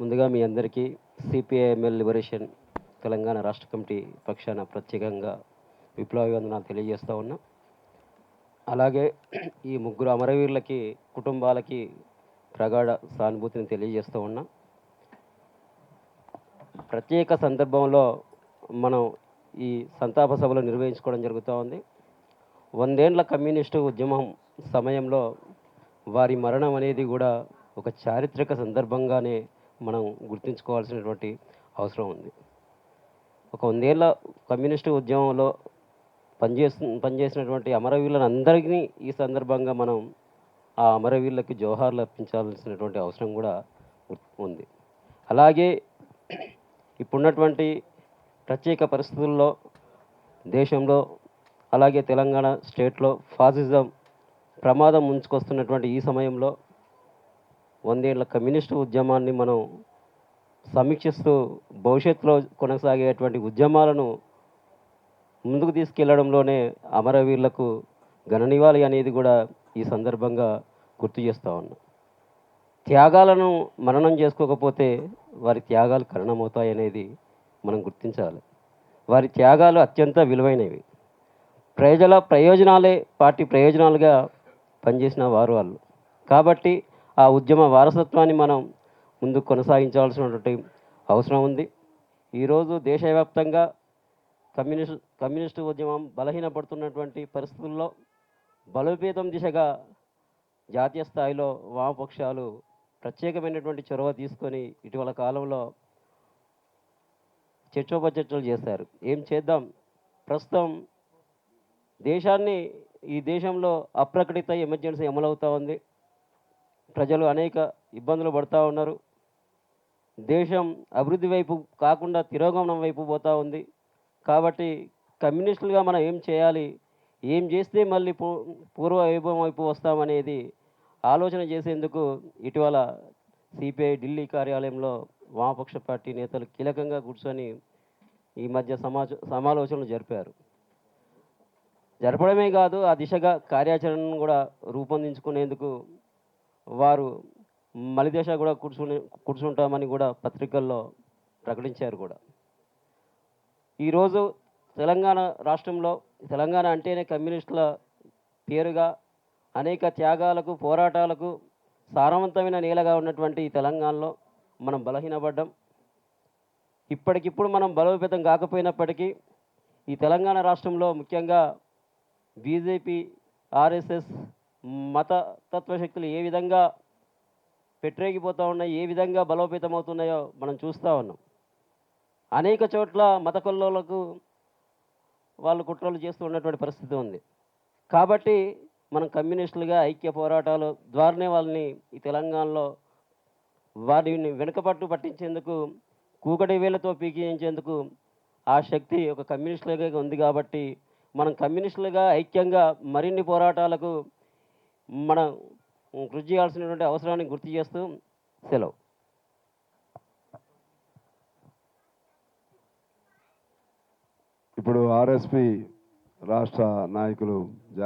ముందుగా మీ అందరికీ CPIML liberation Telangana రాష్ట్ర కమిటీ పక్షాన ప్రత్యేకంగా విప్లవాభివందనాలు తెలియజేస్తూ ఉన్నా. అలాగే ఈ ముగ్గురు అమరవీరులకి కుటుంబాలకి ప్రగాఢ సానుభూతిని తెలియజేస్తూ ఉన్నా. ప్రత్యేక సందర్భంలో మనం ఈ సంతాప సభలు నిర్వహించుకోవడం జరుగుతూ ఉంది. వందేండ్ల కమ్యూనిస్టు ఉద్యమం సమయంలో వారి మరణం అనేది కూడా ఒక చారిత్రక సందర్భంగానే మనం గుర్తుంచుకోవాల్సినటువంటి అవసరం ఉంది. ఒక వందేళ్ళ కమ్యూనిస్టు ఉద్యమంలో పనిచేస్తు పనిచేసినటువంటి అమరవీరులను అందరికీ ఈ సందర్భంగా మనం ఆ అమరవీరులకు జోహార్లు అర్పించాల్సినటువంటి అవసరం కూడా ఉంది. అలాగే ఇప్పుడున్నటువంటి ప్రత్యేక పరిస్థితుల్లో దేశంలో అలాగే తెలంగాణ స్టేట్లో ఫాసిజం ప్రమాదం ముంచుకొస్తున్నటువంటి ఈ సమయంలో వందేళ్ళ కమ్యూనిస్టు ఉద్యమాన్ని మనం సమీక్షిస్తూ భవిష్యత్తులో కొనసాగేటువంటి ఉద్యమాలను ముందుకు తీసుకెళ్ళడంలోనే అమరవీరులకు గణనివ్వాలి అనేది కూడా ఈ సందర్భంగా గుర్తు చేస్తూ ఉన్నా. త్యాగాలను మననం చేసుకోకపోతే వారి త్యాగాలు కరణమవుతాయనేది మనం గుర్తించాలి. వారి త్యాగాలు అత్యంత విలువైనవి. ప్రజల ప్రయోజనాలే పార్టీ ప్రయోజనాలుగా పనిచేసిన వారు వాళ్ళు. కాబట్టి ఆ ఉద్యమ వారసత్వాన్ని మనం ముందు కొనసాగించాల్సినటువంటి అవసరం ఉంది. ఈరోజు దేశవ్యాప్తంగా కమ్యూనిస్ట్ కమ్యూనిస్టు ఉద్యమం బలహీనపడుతున్నటువంటి పరిస్థితుల్లో బలోపేతం దిశగా జాతీయ స్థాయిలో వామపక్షాలు ప్రత్యేకమైనటువంటి చొరవ తీసుకొని ఇటీవల కాలంలో చర్చోపచర్చలు చేశారు. ఏం చేద్దాం? ప్రస్తుతం దేశాన్ని ఈ దేశంలో అప్రకటిత ఎమర్జెన్సీ అమలవుతూ ఉంది. ప్రజలు అనేక ఇబ్బందులు పడుతూ ఉన్నారు. దేశం అభివృద్ధి వైపు కాకుండా తిరోగమనం వైపు పోతూ ఉంది. కాబట్టి కమ్యూనిస్టులుగా మనం ఏం చేయాలి? ఏం చేస్తే మళ్ళీ పూ పూర్వ వైభవం వైపు వస్తామనేది ఆలోచన చేసేందుకు ఇటీవల సిపిఐ ఢిల్లీ కార్యాలయంలో వామపక్ష పార్టీ నేతలు కీలకంగా కూర్చొని ఈ మధ్య సమాచ సమాలోచనలు జరిపారు. జరపడమే కాదు ఆ దిశగా కార్యాచరణను కూడా రూపొందించుకునేందుకు వారు మలిదేశ కూడా కూర్చుని కూర్చుంటామని కూడా పత్రికల్లో ప్రకటించారు కూడా. ఈరోజు తెలంగాణ రాష్ట్రంలో తెలంగాణ అంటేనే కమ్యూనిస్టుల పేరుగా అనేక త్యాగాలకు పోరాటాలకు సారవంతమైన నేలగా ఉన్నటువంటి ఈ తెలంగాణలో మనం బలహీనపడ్డాం. ఇప్పటికిప్పుడు మనం బలోపేతం కాకపోయినప్పటికీ ఈ తెలంగాణ రాష్ట్రంలో ముఖ్యంగా బీజేపీ ఆర్ఎస్ఎస్ మత తత్వశక్తులు ఏ విధంగా పెట్టరేగిపోతూ ఉన్నాయి ఏ విధంగా బలోపేతం అవుతున్నాయో మనం చూస్తూ ఉన్నాం. అనేక చోట్ల మత కొల్లోలకు వాళ్ళు కుట్రలు చేస్తూ ఉన్నటువంటి పరిస్థితి ఉంది. కాబట్టి మనం కమ్యూనిస్టులుగా ఐక్య పోరాటాలు ద్వారానే వాళ్ళని ఈ తెలంగాణలో వారిని వెనుకపట్టు పట్టించేందుకు కూకటి వేలతో పీకించేందుకు ఆ శక్తి ఒక కమ్యూనిస్టులుగా ఉంది కాబట్టి మనం కమ్యూనిస్టులుగా ఐక్యంగా మరిన్ని పోరాటాలకు మనం కృషి చేయాల్సినటువంటి అవసరాన్ని గుర్తు చేస్తూ సెలవు. ఇప్పుడు ఆర్ఎస్పి రాష్ట్ర నాయకులు